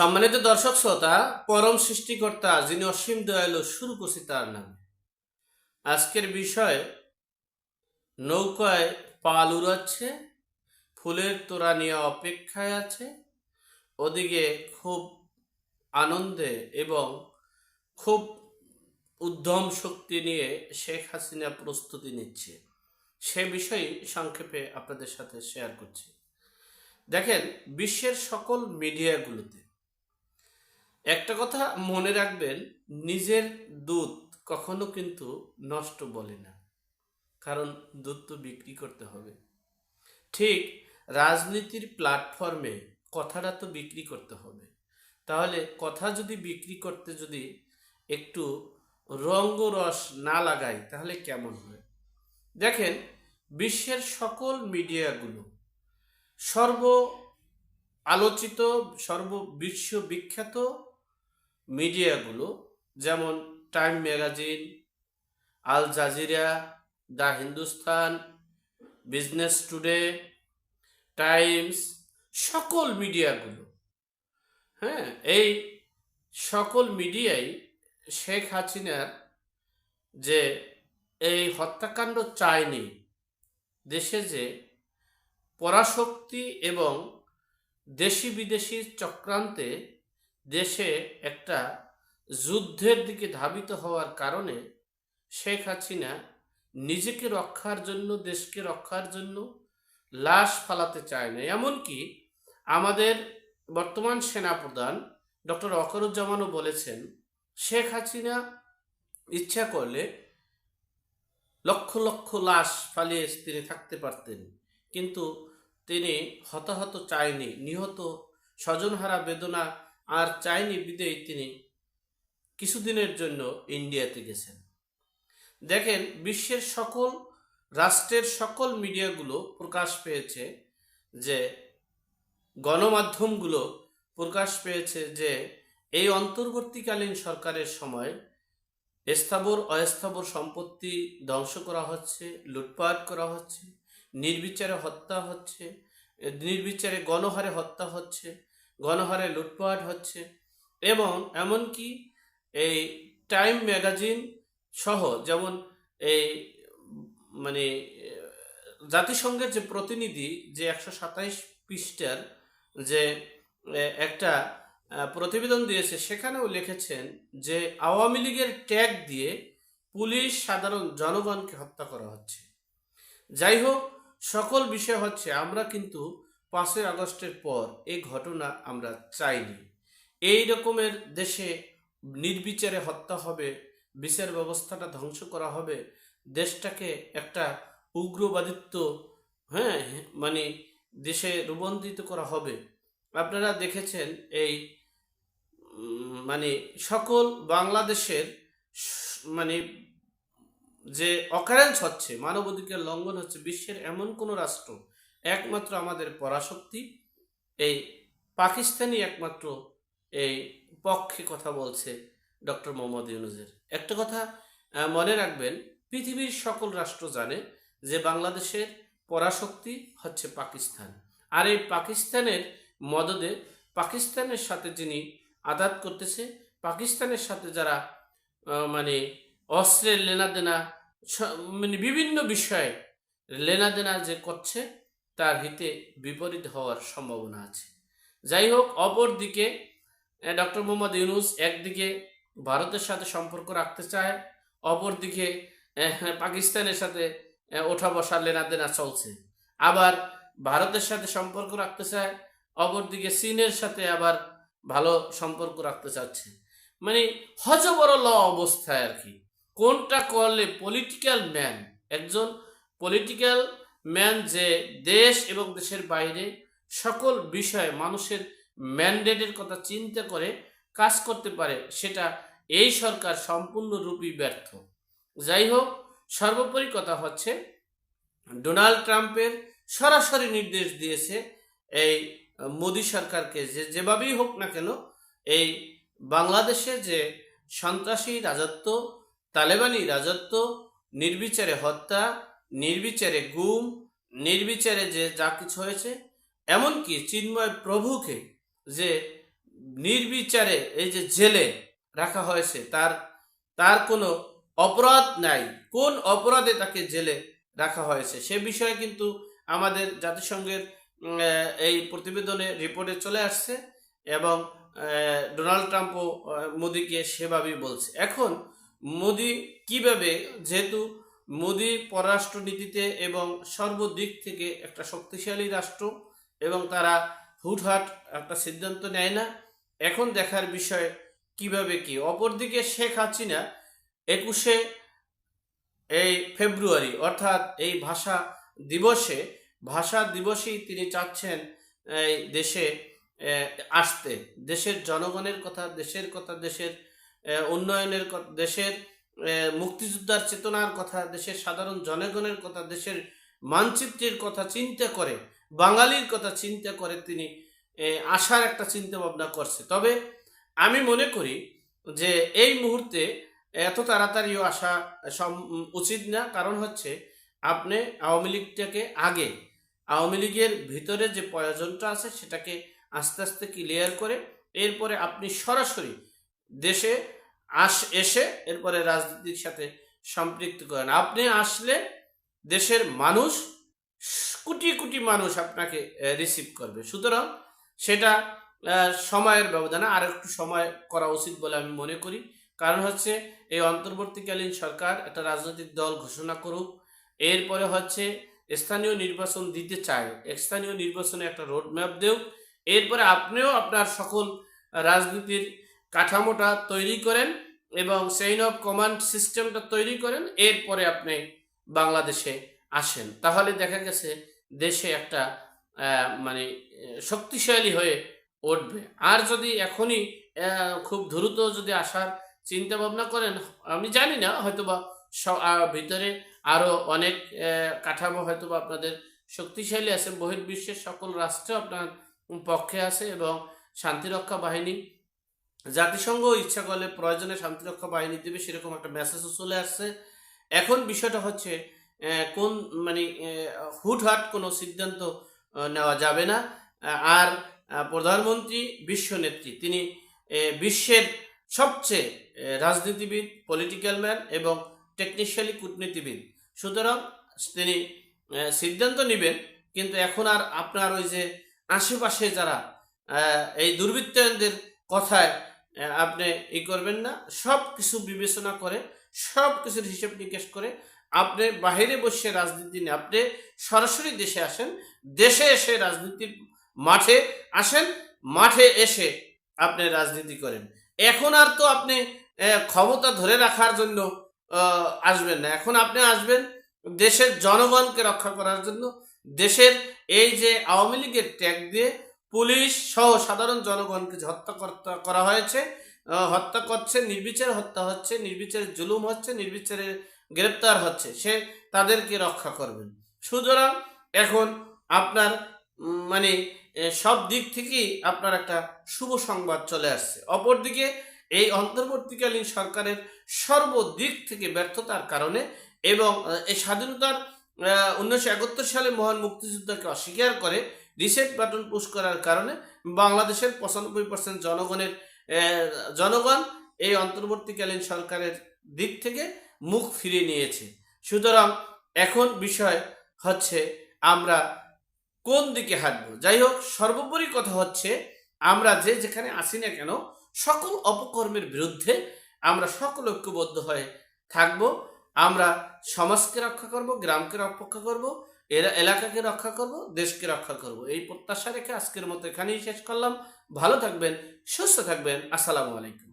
সম্মানিত দর্শক শ্রোতা, পরম সৃষ্টিকর্তা যিনি অসীম দয়ালু শুরু করছি তার নামে। আজকের বিষয়, নৌকায় পাল উড়াচ্ছে, ফুলের তোড়া নিয়ে অপেক্ষায় আছে, ওদিকে খুব আনন্দে এবং খুব উদ্যম শক্তি নিয়ে শেখ হাসিনা প্রস্তুতি নিচ্ছে। সে বিষয়ে সংক্ষেপে আপনাদের সাথে শেয়ার করছি। দেখেন, বিশ্বের সকল মিডিয়াগুলোতে একটা কথা মনে রাখবেন, নিজের দুধ কখনো কিন্তু নষ্ট বলে না। কারণ দুধ তো বিক্রি করতে হবে। ঠিক রাজনীতির প্ল্যাটফর্মে কথাটা তো বিক্রি করতে হবে। তাহলে কথা যদি বিক্রি করতে যদি একটু রঙ্গরস না লাগাই, তাহলে কেমন হয়? দেখেন, বিশ্বের সকল মিডিয়াগুলো সর্ব আলোচিত, সর্ব বিশ্ব বিখ্যাত মিডিয়াগুলো, যেমন Time magazine, Al Jazeera, the Hindustan, Business Today, Times, সকল মিডিয়াগুলো। হ্যাঁ এই সকল মিডিয়াই শেখ হাসিনার যে এই হত্যাকাণ্ড চায়নি, দেশে যে পরাশক্তি এবং দেশি বিদেশি চক্রান্তে দেশে একটা যুদ্ধের দিকে ধাবিত হওয়ার কারণে শেখ হাসিনা নিজেকে রক্ষার জন্য, দেশকে রক্ষার জন্য লাশ ফালাতে চায় না। এমনকি আমাদের বর্তমান সেনাপ্রধান ডক্টর অকরুজ্জামানও বলেছেন, শেখ হাসিনা ইচ্ছা করলে লক্ষ লক্ষ লাশ ফালিয়ে তিনি থাকতে পারতেন, কিন্তু তিনি হতাহত চায়নি। নিহত স্বজনহারা বেদনা আর চাইনি বিদেয় তিনি কিছুদিনের জন্য ইন্ডিয়াতে গেছেন। দেখেন, বিশ্বের সকল, রাষ্ট্রের সকল মিডিয়াগুলো প্রকাশ পেয়েছে যে, গণমাধ্যমগুলো প্রকাশ পেয়েছে যে, এই অন্তর্বর্তীকালীন সরকারের সময় স্থাবর, অস্থাবর সম্পত্তি ধ্বংস করা হচ্ছে, লুটপাট করা হচ্ছে, নির্বিচারে হত্যা হচ্ছে, নির্বিচারে গণহারে হত্যা হচ্ছে গণহারে লুটপাট হচ্ছে এবং এমনকি এই টাইম ম্যাগাজিন সহ যেমন এই মানে জাতিসংঘের যে প্রতিনিধি যে একশো সাতাইশ পৃষ্ঠার যে একটা প্রতিবেদন দিয়েছে, সেখানেও লিখেছেন যে আওয়ামী লীগের ট্যাগ দিয়ে পুলিশ সাধারণ জনগণকে হত্যা করা হচ্ছে। যাই হোক, সকল বিষয় হচ্ছে আমরা কিন্তু পাঁচই আগস্টের পর এই ঘটনা আমরা চাইনি। এই রকমের দেশে নির্বিচারে হত্যা হবে, বিচার ব্যবস্থাটা ধ্বংস করা হবে, দেশটাকে একটা উগ্রবাদিত্ব হ্যাঁ মানে দেশে রূপান্তরিত করা হবে। আপনারা দেখেছেন এই মানে সকল বাংলাদেশের মানে যে অকারেন্স হচ্ছে, মানবাধিকার লঙ্ঘন হচ্ছে, বিশ্বের এমন কোনো রাষ্ট্র একমাত্র আমাদের পরাশক্তি, এই পাকিস্তানি একমাত্র এই পক্ষে কথা বলছে ডক্টর মোহাম্মদ ইউনুজের একটা কথা মনে রাখবেন, পৃথিবীর সকল রাষ্ট্র জানে যে বাংলাদেশের পরাশক্তি হচ্ছে পাকিস্তান। আর এই পাকিস্তানের মদদে পাকিস্তানের সাথে যিনি আদাত করতেছে, পাকিস্তানের সাথে যারা মানে অস্ত্রের লেনাদেনা মানে বিভিন্ন বিষয়ে লেনাদেনা যে করছে তার হিতে বিপরীত হওয়ার সম্ভাবনা আছে। যাই হোক অপরদিকে ডক্টর মোহাম্মদ ইউনুস একদিকে ভারতের সাথে সম্পর্ক রাখতে চায় অপরদিকে পাকিস্তানের সাথে ওঠা বসা লেনাদেনা চলছে। আবার ভারতের সাথে সম্পর্ক রাখতে চায় অপরদিকে চীনের সাথে আবার ভালো সম্পর্ক রাখতে চাচ্ছে। মানে হজবরল অবস্থায় আর কি। কোনটা করলে পলিটিক্যাল ম্যান একজন পলিটিক্যাল ম্যান যে দেশ এবং দেশের বাইরে সকল বিষয়ে মানুষের ম্যান্ডেটের কথা চিন্তা করে কাজ করতে পারে, সেটা এই সরকার সম্পূর্ণরূপী ব্যর্থ। যাই হোক, সর্বোপরি কথা হচ্ছে, ডোনাল্ড ট্রাম্পের সরাসরি নির্দেশ দিয়েছে এই মোদী সরকারকে যে যেভাবেই হোক না কেন, এই বাংলাদেশে যে সন্ত্রাসী রাজত্ব, তালেবানি রাজত্ব, নির্বিচারে হত্যা নির্বিচারে গুম, নির্বিচারে যে যা কিছু হয়েছে, এমনকি চিন্ময় প্রভুকে যে নির্বিচারে এই যে জেলে রাখা হয়েছে, তার তার কোনো অপরাধ নাই। কোন অপরাধে তাকে জেলে রাখা হয়েছে? সে বিষয়ে কিন্তু আমাদের জাতিসংঘের এই প্রতিবেদনে রিপোর্টে চলে আসছে এবং ডোনাল্ড ট্রাম্পও মোদিকে সেভাবেই বলছে। এখন মোদি কীভাবে, যেহেতু মোদি পররাষ্ট্রনীতিতে এবং সর্বদিক থেকে একটা শক্তিশালী রাষ্ট্র এবং তারা হুটহাট একটা সিদ্ধান্ত নেয় না। এখন দেখার বিষয় কীভাবে কি? অপরদিকে শেখ হাসিনা একুশে এই ফেব্রুয়ারি, অর্থাৎ এই ভাষা দিবসে, ভাষা দিবসেই তিনি চাচ্ছেন এই দেশে আসতে। দেশের জনগণের কথা, দেশের কথা, দেশের উন্নয়নের দেশের মুক্তিযোদ্ধার চেতনার কথা, দেশের সাধারণ জনগণের কথা, দেশের মানচিত্রের কথা চিন্তা করে, বাঙালির কথা চিন্তা করে তিনি আসার একটা চিন্তা ভাবনা করছে। তবে আমি মনে করি যে এই মুহূর্তে এত তাড়াতাড়িও আসা সম- উচিত না। কারণ হচ্ছে আপনি আওয়ামী লীগটাকে আগে, আওয়ামী লীগের ভিতরে যে প্রয়োজনটা আছে সেটাকে আস্তে আস্তে ক্লিয়ার করে, এরপরে আপনি সরাসরি দেশে আস এসে এরপরে রাজনীতির সাথে সম্পৃক্ত করেন। আপনি আসলে দেশের মানুষ, কোটি কোটি মানুষ আপনাকে রিসিভ করবে। সুতরাং সেটা সময়ের ব্যবধানে আর একটু সময় করা উচিত বলে আমি মনে করি। কারণ হচ্ছে এই অন্তর্বর্তীকালীন সরকার একটা রাজনৈতিক দল ঘোষণা করুক, এরপরে হচ্ছে স্থানীয় নির্বাচন দিতে চায়। স্থানীয় নির্বাচনে একটা রোড ম্যাপ দেও এরপরে আপনিও আপনার সকল রাজনীতির কাঠামোটা তৈরি করেন এবং চেইন অফ কমান্ড সিস্টেমটা তৈরি করেন, এরপরে আপনি বাংলাদেশে আসেন। তাহলে দেখা গেছে দেশে একটা মানে শক্তিশালী হয়ে উঠবে। আর যদি এখনই খুব দ্রুত যদি আসার চিন্তা ভাবনা করেন, আমি জানি না, হয়তোবা ভিতরে আরও অনেক কাঠামো হয়তোবা আপনাদের শক্তিশালী আছে। বহির্বিশ্বের সকল রাষ্ট্র আপনার পক্ষে আছে এবং শান্তিরক্ষা বাহিনী জাতিসংঘ ইচ্ছা করলে প্রয়োজনে শান্তিরক্ষা বাহিনী দেবে, সেরকম একটা মেসেজও চলে আসছে। এখন বিষয়টা হচ্ছে কোন মানে হুটহাট কোনো সিদ্ধান্ত নেওয়া যাবে না। আর প্রধানমন্ত্রী বিশ্ব নেত্রী, তিনি বিশ্বের সবচেয়ে রাজনীতিবিদ পলিটিক্যাল ম্যান এবং টেকনিশিয়ালি কূটনীতিবিদ। সুতরাং তিনি সিদ্ধান্ত নেবেন, কিন্তু এখন আর আপনার ওই যে আশেপাশে যারা এই দুর্বৃত্তদের কথায় আপনি ই করবেন না সব কিছু বিবেচনা করে সব কিছুর হিসেব নিকেশ করে আপনি বাহিরে বসে রাজনীতি নিয়ে, আপনি সরাসরি দেশে আসেন, দেশে এসে রাজনীতির মাঠে আসেন, মাঠে এসে আপনি রাজনীতি করেন। এখন আর তো আপনি ক্ষমতা ধরে রাখার জন্য আসবেন না। এখন আপনি আসবেন দেশের জনগণকে রক্ষা করার জন্য, দেশের এই যে আওয়ামী লীগের ট্যাগ দিয়ে পুলিশ সহ সাধারণ জনগণকে হত্যা করা হয়েছে হত্যা করছে, নির্বিচার হত্যা হচ্ছে, নির্বিচারে জুলুম হচ্ছে, নির্বিচারে গ্রেপ্তার হচ্ছে, সে তাদেরকে রক্ষা করবেন। সুতরাং এখন আপনার মানে সব দিক থেকেই আপনার একটা শুভ সংবাদ চলে আসছে। অপরদিকে এই অন্তর্বর্তীকালীন সরকারের সর্বদিক থেকে ব্যর্থতার কারণে এবং এই স্বাধীনতার উনিশশো একাত্তর সালে মহান মুক্তিযুদ্ধকে অস্বীকার করে রিসেট বাটন পুশ করার কারণে বাংলাদেশের পঁচানব্বই পার্সেন্ট জনগণের জনগণ এই অন্তর্বর্তীকালীন সরকারের দিক থেকে মুখ ফিরিয়ে নিয়েছে। সুতরাং এখন বিষয় হচ্ছে আমরা কোন দিকে হাঁটবো? যাই হোক, সর্বোপরি কথা হচ্ছে আমরা যে যেখানে আসি না কেন, সকল অপকর্মের বিরুদ্ধে আমরা সকল ঐক্যবদ্ধ হয়ে থাকব। আমরা সমাজকে রক্ষা করব, গ্রামকে রক্ষা করব এরা এলাকাকে রক্ষা করব, দেশকে রক্ষা করব। এই প্রত্যাশা রেখে আজকের মতো এখানেই শেষ করলাম। ভালো থাকবেন, সুস্থ থাকবেন। আসসালামু আলাইকুম।